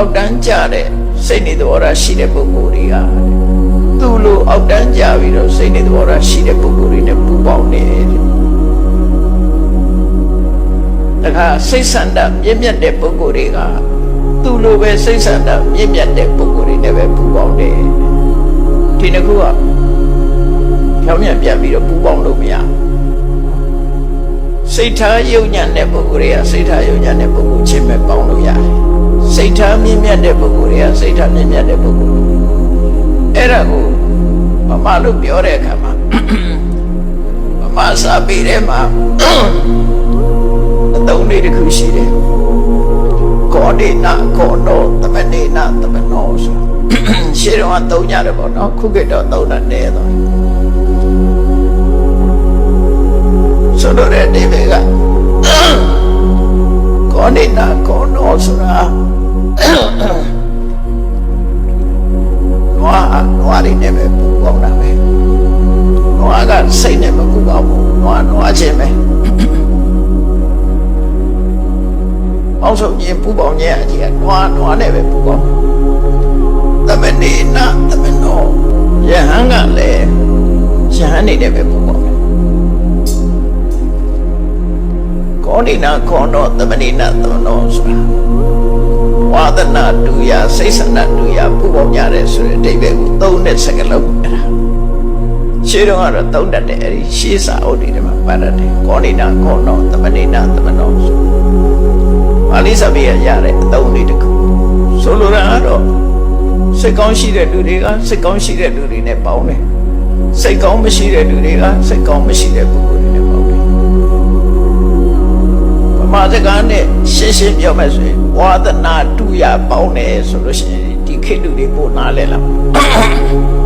အောက်တန်းကြတဲ့စိတ်နေသဘောထားရှိတဲ့ပုဂ္ဂိုလ်တွေကသူ့လိုအောက်တန်းကြပြီးတော့စိတ်နေသဘောထားရှိတဲ့ပုဂ္ဂိုလ်တွေနဲ့ပူပေါင်းနေတယ်တခါစိတ်ဆန္ဒမြင့်မြတ်တဲ့ပုဂ္ဂိုလ်တွေကသူ့လိုပဲစိတ်ဆန္ဒမြင့်မြတ်တဲ့ပုဂ္ဂိုလ်တွေနဲ့ပဲပူပေါင်းတယ်ဒီနှစ်ခုကဖြောင်းပြန်ပြန်ပြီးတော့ပူပေါင်းလို့မရဘူးစိတ်ထားယုံညံ့တဲ့ပုဂ္ဂိုလ်တွေကစိတ်ထားယုံညံ့တဲ့ပုဂ္ဂိုလ်ချင်းပဲပေါင်းလို့ရတယ် စိတ်ထားမြင့်မြတ်တဲ့ပုဂ္ဂိုလ်တွေကစိတ်ထားမြင့်မြတ်တဲ့ပုဂ္ဂိုလ်အဲ့ဒါကိုမမလို့ပြောတဲ့အခါမှာမမစာပေထဲမှာအသုံးလေးတစ်ခုရှိတယ်ကောဒေနာကောနောသမနေနာသမနောဆိုရှင်းတော့သုံးကြတယ်ပေါ့နော်ခုခေတ်တော့သုံးတာနည်းတော့ဆိုတော့တဲ့ဒီဘေကကောဒေနာကောနောဆိုတာ နွားနွားလေးနဲ့ပဲပူပေါင်းတာပဲနွားကစိတ်နဲ့မပူပေါင်းဘူးနွားနွားချင်းပဲအောင်ဆုံးချင်းပူပေါင်းခြင်းအကြီးကနွားနွားနဲ့ပဲပူပေါင်းသမနေနာသမနောယဟန်ကလည်းယဟန်နေနဲ့ပဲပူပေါင်းတယ်ကောဏိနာခောနောသမနေနာသမနောဆိုတာ ဝါဒနာတူရစိတ်ဆန္ဒတူရပူပေါင်းကြတယ်ဆိုတဲ့အဓိပ္ပာယ်ကိုသုံးတဲ့စကားလုံးအဲ့ဒါရှင်းတော့ကတော့သုံးတတ်တယ်အဲ့ဒီရှေးစာအုပ်တွေထဲမှာပါတတ်တယ်ကောဏိနာကောနောသမဏိနာသမနောဆိုပါဠိစာပေရရတဲ့အသုံးလေးတစ်ခုဆိုလိုတာကတော့စိတ်ကောင်းရှိတဲ့လူတွေကစိတ်ကောင်းရှိတဲ့လူတွေနဲ့ပေါင်းတယ်စိတ်ကောင်းမရှိတဲ့လူတွေကစိတ်ကောင်းမရှိတဲ့ပုဂ္ဂိုလ် ကားနဲ့ရှင်းရှင်းပြောမယ်ဆိုရင်ဝါသနာတူရပေါင်းတယ်ဆိုလို့ရှိရင်ဒီခေတ်လူတွေပို့နားလဲလား